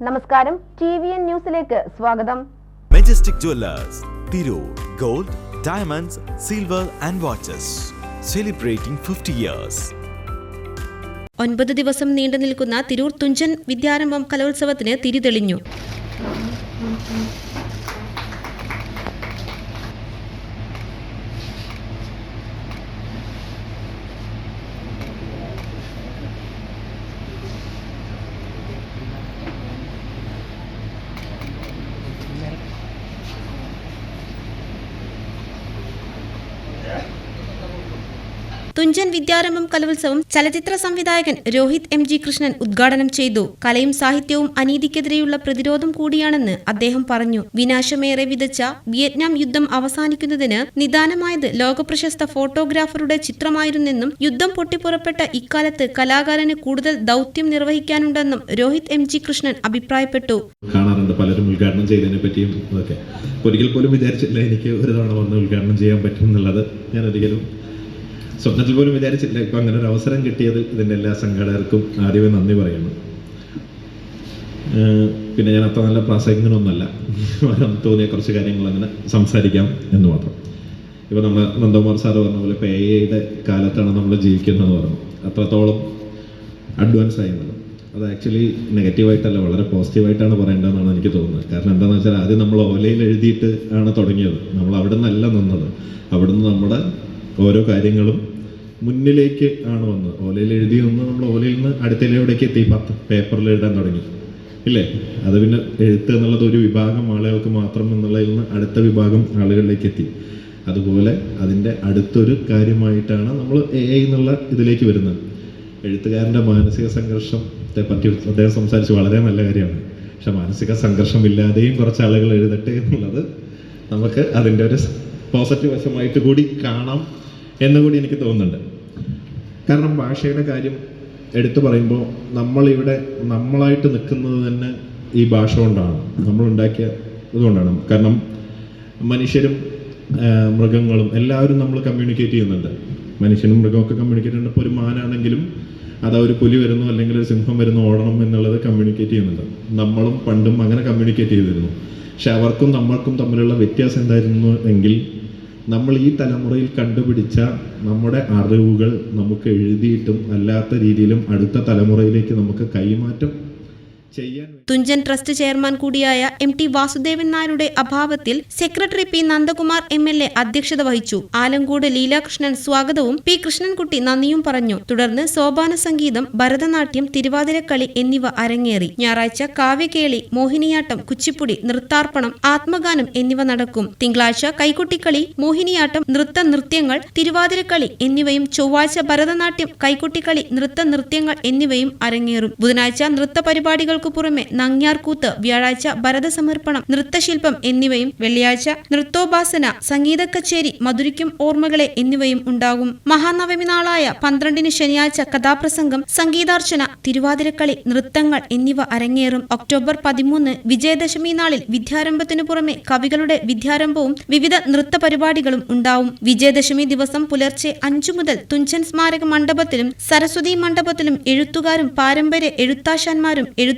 നമസ്കാരം. T V N ന്യൂസിലേക്ക് സ്വാഗതം. Majestic Jewellers Tirur gold diamonds silver and watches celebrating fifty years ഒൻപത് ദിവസം നീണ്ടു നിൽക്കുന്ന തിരൂർ തുഞ്ചൻ വിദ്യാരംഭം കലോത്സവത്തിന് തിരിതെളിഞ്ഞു തുഞ്ചൻ വിദ്യാരംഭം കലോത്സവം ചലച്ചിത്ര സംവിധായകൻ രോഹിത് എം ജി കൃഷ്ണൻ ഉദ്ഘാടനം ചെയ്തു. കലയും സാഹിത്യവും അനീതിക്കെതിരെയുള്ള പ്രതിരോധം കൂടിയാണെന്ന് അദ്ദേഹം പറഞ്ഞു. വിനാശമേറെ വിതച്ച വിയറ്റ്നാം യുദ്ധം അവസാനിക്കുന്നതിന് നിദാനമായത് ലോകപ്രശസ്ത ഫോട്ടോഗ്രാഫറുടെ ചിത്രമായിരുന്നെന്നും യുദ്ധം പൊട്ടിപ്പുറപ്പെട്ട ഇക്കാലത്ത് കലാകാരന് കൂടുതൽ ദൗത്യം നിർവഹിക്കാനുണ്ടെന്നും രോഹിത് എം ജി കൃഷ്ണൻ അഭിപ്രായപ്പെട്ടു. കാണാറുണ്ട്. പലരും ഉദ്ഘാടനം ചെയ്തതിനെ പറ്റിയും ഒരിക്കൽ പോലും വിചാരിച്ചില്ല എനിക്ക് ഒരു തവണ വന്ന് ഉദ്ഘാടനം ചെയ്യാൻ പറ്റും എന്നുള്ളത് ഞാൻ ഒരിക്കലും സ്വപ്നത്തിൽ പോലും വിചാരിച്ചില്ല ഇപ്പം അങ്ങനെ ഒരു അവസരം കിട്ടിയതിൽ ഇതിന്റെ എല്ലാ സംഘാടകർക്കും ആദ്യമേ നന്ദി പറയുന്നു. പിന്നെ ഞാൻ അത്ര നല്ല പ്രാസംഗികനൊന്നുമല്ല. തോന്നിയ കുറച്ച് കാര്യങ്ങൾ അങ്ങനെ സംസാരിക്കാം എന്ന് മാത്രം. ഇപ്പോൾ നമ്മൾ നന്ദകുമാർ സാറ് പറഞ്ഞ പോലെ ഇപ്പോൾ എ ഐയുടെ കാലത്താണ് നമ്മൾ ജീവിക്കുന്നത് പറഞ്ഞു. അത്രത്തോളം അഡ്വാൻസ് ആയിരുന്നത് അത് ആക്ച്വലി നെഗറ്റീവായിട്ടല്ല വളരെ പോസിറ്റീവായിട്ടാണ് പറയേണ്ടതെന്നാണ് എനിക്ക് തോന്നുന്നത്. കാരണം എന്താണെന്ന് വെച്ചാൽ ആദ്യം നമ്മൾ ഓലയിൽ എഴുതിയിട്ട് ആണ് തുടങ്ങിയത്. നമ്മൾ അവിടെ നിന്നല്ല നിന്നത്. അവിടുന്ന് നമ്മുടെ ഓരോ കാര്യങ്ങളും മുന്നിലേക്ക് ആണ് വന്നത്. ഓലയിൽ എഴുതി വന്ന് നമ്മൾ ഓലയിൽ നിന്ന് അടുത്തയിലേക്ക് എത്തി. പത്ത് പേപ്പറിൽ എഴുതാൻ തുടങ്ങി. ഇല്ലേ? അത് പിന്നെ എഴുത്ത് എന്നുള്ളത് ഒരു വിഭാഗം ആളുകൾക്ക് മാത്രം എന്നുള്ളതിൽ നിന്ന് അടുത്ത വിഭാഗം ആളുകളിലേക്ക് എത്തി. അതുപോലെ അതിന്റെ അടുത്തൊരു കാര്യമായിട്ടാണ് നമ്മൾ എ ഐ എന്നുള്ള ഇതിലേക്ക് വരുന്നത്. എഴുത്തുകാരന്റെ മാനസിക സംഘർഷത്തെ പറ്റി അദ്ദേഹം സംസാരിച്ച് വളരെ നല്ല കാര്യമാണ്. പക്ഷെ മാനസിക സംഘർഷം ഇല്ലാതെയും കുറച്ച് ആളുകൾ എഴുതട്ടെ എന്നുള്ളത് നമുക്ക് അതിന്റെ ഒരു പോസിറ്റീവ് വശമായിട്ട് കൂടി കാണാം എന്നുകൂടി എനിക്ക് തോന്നുന്നുണ്ട്. കാരണം ഭാഷയുടെ കാര്യം എടുത്തു പറയുമ്പോൾ നമ്മളിവിടെ നമ്മളായിട്ട് നിൽക്കുന്നത് തന്നെ ഈ ഭാഷ കൊണ്ടാണ്. നമ്മളുണ്ടാക്കിയ ഇതുകൊണ്ടാണ് കാരണം മനുഷ്യരും മൃഗങ്ങളും എല്ലാവരും നമ്മൾ കമ്മ്യൂണിക്കേറ്റ് ചെയ്യുന്നുണ്ട്. മനുഷ്യനും മൃഗമൊക്കെ കമ്മ്യൂണിക്കേറ്റ് ചെയ്യുന്നുണ്ട്. ഇപ്പോൾ ഒരു മാനാണെങ്കിലും അതാ ഒരു പുലി വരുന്നു അല്ലെങ്കിൽ ഒരു സിംഹം വരുന്നു ഓടണം എന്നുള്ളത് കമ്മ്യൂണിക്കേറ്റ് ചെയ്യുന്നുണ്ട്. നമ്മളും പണ്ടും അങ്ങനെ കമ്മ്യൂണിക്കേറ്റ് ചെയ്തിരുന്നു. പക്ഷെ അവർക്കും നമ്മൾക്കും തമ്മിലുള്ള വ്യത്യാസം എന്തായിരുന്നു എങ്കിൽ നമ്മൾ ഈ തലമുറയിൽ കണ്ടുപിടിച്ച നമ്മുടെ അറിവുകൾ നമുക്ക് എഴുതിയിട്ടും അല്ലാത്ത രീതിയിലും അടുത്ത തലമുറയിലേക്ക് നമുക്ക് കൈമാറ്റം തുഞ്ചൻ ട്രസ്റ്റ് ചെയർമാൻ കൂടിയായ എം ടി വാസുദേവൻ നായരുടെ അഭാവത്തിൽ secretary P Nandakumar M L A അധ്യക്ഷത വഹിച്ചു. ആലങ്കോട് ലീലാകൃഷ്ണൻ സ്വാഗതവും പി കൃഷ്ണൻകുട്ടി നന്ദിയും പറഞ്ഞു. തുടർന്ന് സോപാന സംഗീതം ഭരതനാട്യം തിരുവാതിരക്കളി എന്നിവ അരങ്ങേറി. ഞായറാഴ്ച കാവ്യകേളി മോഹിനിയാട്ടം കുച്ചിപ്പുടി നൃത്താർപ്പണം ആത്മഗാനം എന്നിവ നടക്കും. തിങ്കളാഴ്ച കൈക്കുട്ടിക്കളി മോഹിനിയാട്ടം നൃത്ത നൃത്യങ്ങൾ തിരുവാതിരക്കളി എന്നിവയും ചൊവ്വാഴ്ച ഭരതനാട്യം കൈക്കുട്ടിക്കളി നൃത്ത നൃത്യങ്ങൾ എന്നിവയും അരങ്ങേറും. ബുധനാഴ്ച നൃത്ത പരിപാടികൾക്കു പുറമെ നങ്ങ്യാർകൂത്ത് വ്യാഴാഴ്ച ഭരതസമർപ്പണം നൃത്തശില്പം എന്നിവയും വെള്ളിയാഴ്ച നൃത്തോപാസന സംഗീത കച്ചേരി മധുരിക്കും ഓർമ്മകളെ എന്നിവയും ഉണ്ടാകും. മഹാനവമി നാളായ പന്ത്രണ്ടിന് ശനിയാഴ്ച കഥാപ്രസംഗം സംഗീതാർച്ചന തിരുവാതിരക്കളി നൃത്തങ്ങൾ എന്നിവ അരങ്ങേറും. ഒക്ടോബർ പതിമൂന്ന് വിജയദശമി നാളിൽ വിദ്യാരംഭത്തിനു പുറമെ കവികളുടെ വിദ്യാരംഭവും വിവിധ നൃത്ത പരിപാടികളും ഉണ്ടാവും. വിജയദശമി ദിവസം പുലർച്ചെ അഞ്ചു മുതൽ തുഞ്ചൻ സ്മാരക മണ്ഡപത്തിലും സരസ്വതി മണ്ഡപത്തിലും എഴുത്തുകാരും പാരമ്പര്യ എഴുത്താശാന്മാരും